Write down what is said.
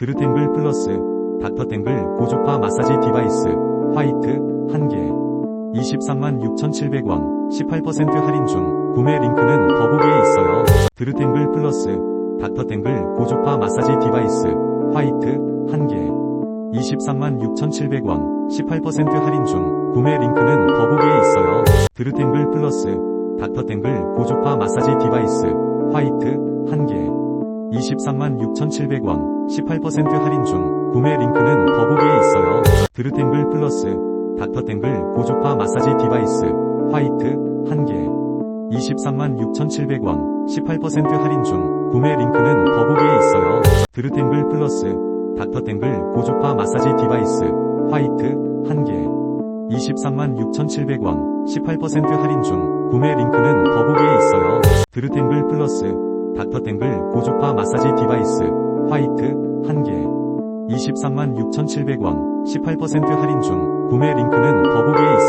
드르탱글 플러스 닥터탱글 고주파 마사지 디바이스 화이트 1개 23만 6,700원 18% 할인 중 구매 링크는 더보기에 있어요. 드르탱글 플러스 닥터탱글 고주파 마사지 디바이스 화이트 1개 23만 6,700원 18% 할인 중 구매 링크는 더보기에 있어요. 드르탱글 플러스 닥터탱글 고주파 마사지 디바이스 화이트 1개 23만 6,700원 18% 할인 중 구매 링크는 더보기에 있어요. 드르탱글 플러스 닥터탱글 고주파 마사지 디바이스 화이트 1개 23만 6,700원 18% 할인 중 구매 링크는 더보기에 있어요. 드르탱글 플러스 닥터탱글 고주파 마사지 디바이스 화이트 1개 23만 6,700원 18% 할인 중 구매 링크는 더보기에 있어요. 드르탱글 플러스 닥터탱글 고주파 마사지 디바이스 화이트 1개 23만 6,700원 18% 할인 중 구매 링크는 더보기에.